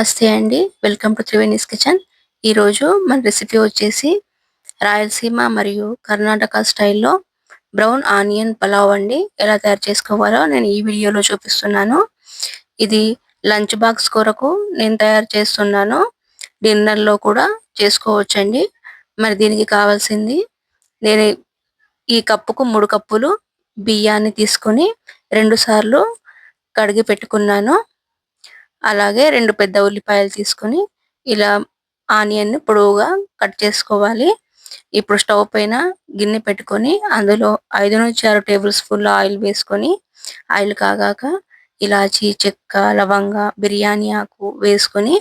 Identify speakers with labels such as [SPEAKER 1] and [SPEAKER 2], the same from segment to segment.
[SPEAKER 1] నమస్తే అండి. Welcome to Triveni's kitchen. ఈరోజు మన రెసిపీ వచ్చేసి రాయలసీమ మరియు కర్ణాటక స్టైల్లో బ్రౌన్ ఆనియన్ పలావ్ అండి. ఎలా తయారు చేసుకోవాలో నేను ఈ వీడియోలో చూపిస్తున్నాను. ఇది లంచ్ బాక్స్ కొరకు నేను తయారు చేస్తున్నాను. డిన్నర్లో కూడా చేసుకోవచ్చండి. మరి దీనికి కావాల్సింది నేను ఈ కప్పుకు మూడు కప్పులు బియ్యాన్ని తీసుకొని రెండుసార్లు కడిగి పెట్టుకున్నాను. అలాగే రెండు పెద్ద ఉల్లిపాయలు తీసుకొని ఇలా ఆనియన్ పొడవుగా కట్ చేసుకోవాలి. ఇప్పుడు స్టవ్ పైన గిన్నె పెట్టుకొని అందులో ఐదు నుంచి ఆరు టేబుల్ స్పూన్ల ఆయిల్ వేసుకొని ఆయిల్ కాగాక ఇలాచి చెక్క లవంగ బిర్యానీ ఆకు వేసుకొని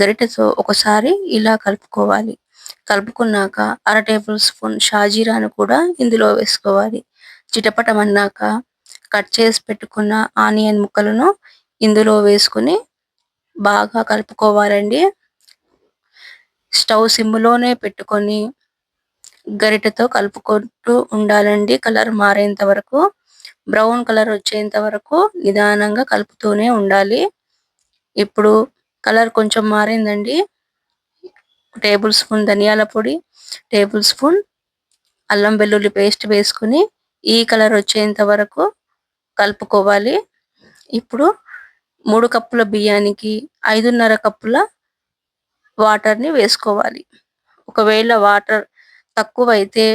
[SPEAKER 1] గరిటెతో ఒకసారి ఇలా కలుపుకోవాలి. కలుపుకున్నాక అర టేబుల్ స్పూన్ షాజీరాను కూడా ఇందులో వేసుకోవాలి. చిటపటమన్నాక కట్ చేసి పెట్టుకున్న ఆనియన్ ముక్కలను ఇందులో వేసుకుని బాగా కలుపుకోవాలండి. స్టవ్ సిమ్లోనే పెట్టుకొని గరిటెతో కలుపుకుంటూ ఉండాలండి. కలర్ మారేంత వరకు బ్రౌన్ కలర్ వచ్చేంత వరకు నిదానంగా కలుపుతూనే ఉండాలి. ఇప్పుడు కలర్ కొంచెం మారిందండి. టేబుల్ స్పూన్ ధనియాల పొడి టేబుల్ స్పూన్ అల్లం వెల్లుల్లి పేస్ట్ వేసుకుని ఈ కలర్ వచ్చేంత వరకు కలుపుకోవాలి. ఇప్పుడు మూడు కప్పుల బియ్యానికి ఐదున్నర కప్పుల వాటర్ని వేసుకోవాలి. ఒకవేళ వాటర్ తక్కువ అయితే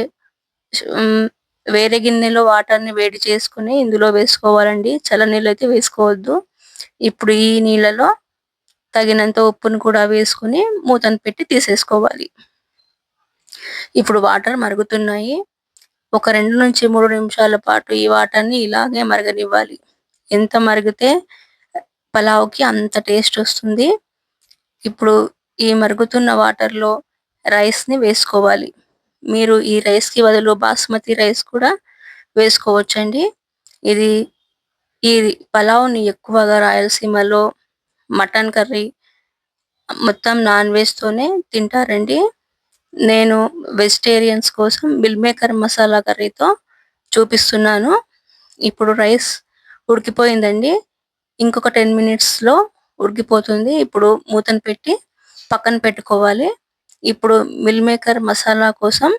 [SPEAKER 1] వేరే గిన్నెలో వాటర్ని వేడి చేసుకుని ఇందులో వేసుకోవాలండి. చల్ల నీళ్ళు అయితే వేసుకోవద్దు. ఇప్పుడు ఈ నీళ్ళలో తగినంత ఉప్పును కూడా వేసుకుని మూతను పెట్టి తీసేసుకోవాలి. ఇప్పుడు వాటర్ మరుగుతున్నాయి. ఒక రెండు నుంచి మూడు నిమిషాల పాటు ఈ వాటర్ని ఇలాగే మరగనివ్వాలి. ఎంత మరిగితే పలావ్కి అంత టేస్ట్ వస్తుంది. ఇప్పుడు ఈ మరుగుతున్న వాటర్లో రైస్ని వేసుకోవాలి. మీరు ఈ రైస్కి బదులు బాస్మతి రైస్ కూడా వేసుకోవచ్చండి. ఇది ఈ పలావ్ని ఎక్కువగా రాయలసీమలో మటన్ కర్రీ మొత్తం నాన్ వెజ్తోనే తింటారండి. నేను వెజిటేరియన్స్ కోసం మిల్ మేకర్ మసాలా కర్రీతో చూపిస్తున్నాను. ఇప్పుడు రైస్ ఉడికిపోయిందండి. ఇంకొక టెన్ మినిట్స్లో ఉడికిపోతుంది. ఇప్పుడు మూతను పెట్టి పక్కన పెట్టుకోవాలి. ఇప్పుడు మిల్ మేకర్ మసాలా కోసం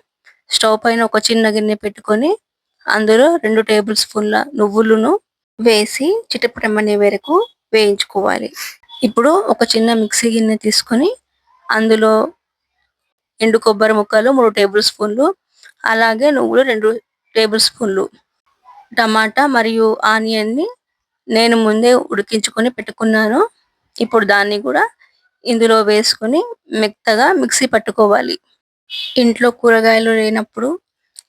[SPEAKER 1] స్టవ్ పైన ఒక చిన్న గిన్నె పెట్టుకొని అందులో రెండు టేబుల్ స్పూన్ల నువ్వులను వేసి చిటపటమనే వరకు వేయించుకోవాలి. ఇప్పుడు ఒక చిన్న మిక్సీ గిన్నె తీసుకొని అందులో ఎండు కొబ్బరి ముక్కలు మూడు టేబుల్ స్పూన్లు అలాగే నువ్వులు రెండు టేబుల్ స్పూన్లు. టమాటా మరియు ఆనియన్ని నేను ముందే ఉడికించుకొని పెట్టుకున్నాను. ఇప్పుడు దాన్ని కూడా ఇందులో వేసుకొని మెత్తగా మిక్సీ పట్టుకోవాలి. ఇంట్లో కూరగాయలు లేనప్పుడు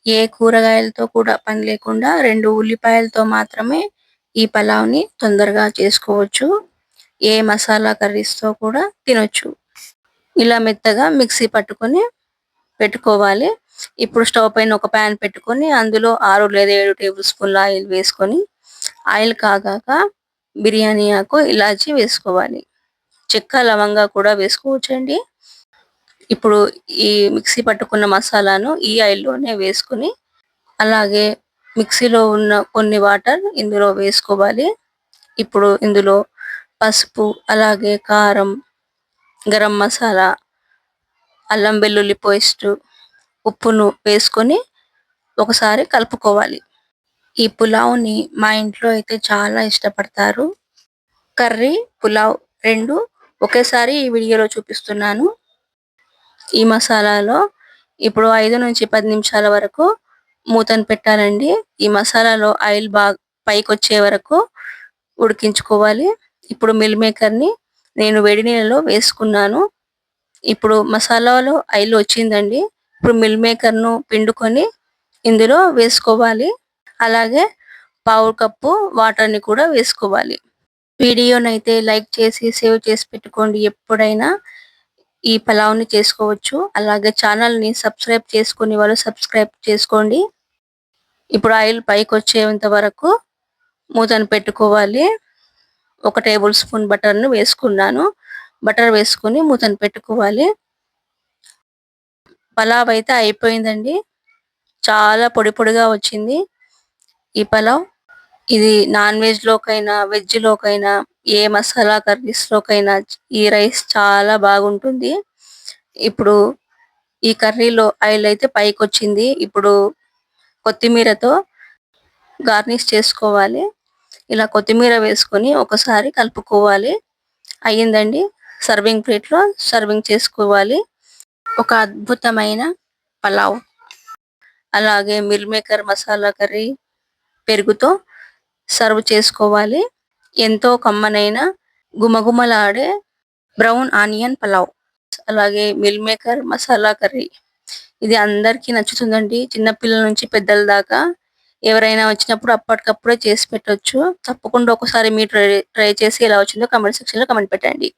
[SPEAKER 1] ఏ కూరగాయలతో కూడా పని లేకుండా రెండు ఉల్లిపాయలతో మాత్రమే ఈ పలావ్ని తొందరగా చేసుకోవచ్చు. ఏ మసాలా కర్రీస్తో కూడా తినొచ్చు. ఇలా మెత్తగా మిక్సీ పట్టుకొని పెట్టుకోవాలి. ఇప్పుడు స్టవ్ పైన ఒక ప్యాన్ పెట్టుకొని అందులో ఆరు లేదా ఏడు టేబుల్ స్పూన్ల ఆయిల్ వేసుకొని ఆయిల్ కాగాక బిర్యానీ ఆకు ఇలాచి వేసుకోవాలి. చెక్క లవంగా కూడా వేసుకోవచ్చండి. ఇప్పుడు ఈ మిక్సీ పట్టుకున్న మసాలాను ఈ ఆయిల్లోనే వేసుకుని అలాగే మిక్సీలో ఉన్న కొన్ని వాటర్ ఇందులో వేసుకోవాలి. ఇప్పుడు ఇందులో పసుపు అలాగే కారం గరం మసాలా అల్లం వెల్లుల్లి పేస్ట్ ఉప్పును వేసుకొని ఒకసారి కలుపుకోవాలి. ఈ పులావ్ని మా ఇంట్లో అయితే చాలా ఇష్టపడతారు. కర్రీ పులావ్ రెండు ఒకేసారి ఈ వీడియోలో చూపిస్తున్నాను. ఈ మసాలాలో ఇప్పుడు ఐదు నుంచి పది నిమిషాల వరకు మూతను పెట్టాలండి. ఈ మసాలాలో ఆయిల్ బాగా పైకి వచ్చే వరకు ఉడికించుకోవాలి. ఇప్పుడు మిల్ మేకర్ని నేను వేడి నీళ్ళలో వేసుకున్నాను. ఇప్పుడు మసాలాలో ఆయిల్ వచ్చిందండి. ఇప్పుడు మిల్ మేకర్ను పిండుకొని ఇందులో వేసుకోవాలి. అలాగే పావు కప్పు వాటర్ని కూడా వేసుకోవాలి. వీడియోనైతే లైక్ చేసి సేవ్ చేసి పెట్టుకోండి. ఎప్పుడైనా ఈ పలావ్ని చేసుకోవచ్చు. అలాగే ఛానల్ని సబ్స్క్రైబ్ చేసుకుని వాళ్ళు సబ్స్క్రైబ్ చేసుకోండి. ఇప్పుడు ఆయిల్ పైకి వచ్చేంత వరకు మూతను పెట్టుకోవాలి. ఒక టేబుల్ స్పూన్ బటర్ను వేసుకున్నాను. బటర్ వేసుకుని మూతను పెట్టుకోవాలి. పలావ్ అయితే అయిపోయిందండి. చాలా పొడి పొడిగా వచ్చింది. ఈ పలావ్. ఇది నాన్ వెజ్ లోకైనా వెజ్ లోకైనా ఏ మసాలా కర్రీస్ లోకైనా ఈ రైస్ చాలా బాగుంటుంది. ఇప్పుడు ఈ కర్రీలో ఆయిల్ అయితే పైకి వచ్చింది ఇప్పుడు కొత్తిమీరతో గార్నిష్ చేసుకోవాలి. ఇలా కొత్తిమీర వేసుకొని ఒకసారి కలుపుకోవాలి. అయ్యిందండి. సర్వింగ్ ప్లేట్లో సర్వింగ్ చేసుకోవాలి. ఒక అద్భుతమైన పలావ్. అలాగే మిల్ మేకర్ మసాలా కర్రీ పెరుగుతో సర్వ్ చేసుకోవాలి. ఎంతో కమ్మనైన గుమగుమలాడే బ్రౌన్ ఆనియన్ పలావ్ అలాగే మిల్ మేకర్ మసాలా కర్రీ. ఇది అందరికీ నచ్చుతుందండి. చిన్న పిల్లల నుంచి పెద్దల దాకా ఎవరైనా వచ్చినప్పుడు అప్పటికప్పుడే చేసి పెట్టొచ్చు. తప్పకుండా ఒకసారి మీరు ట్రై ట్రై చేసి ఎలా వచ్చిందో కమెంట్ సెక్షన్లో పెట్టండి.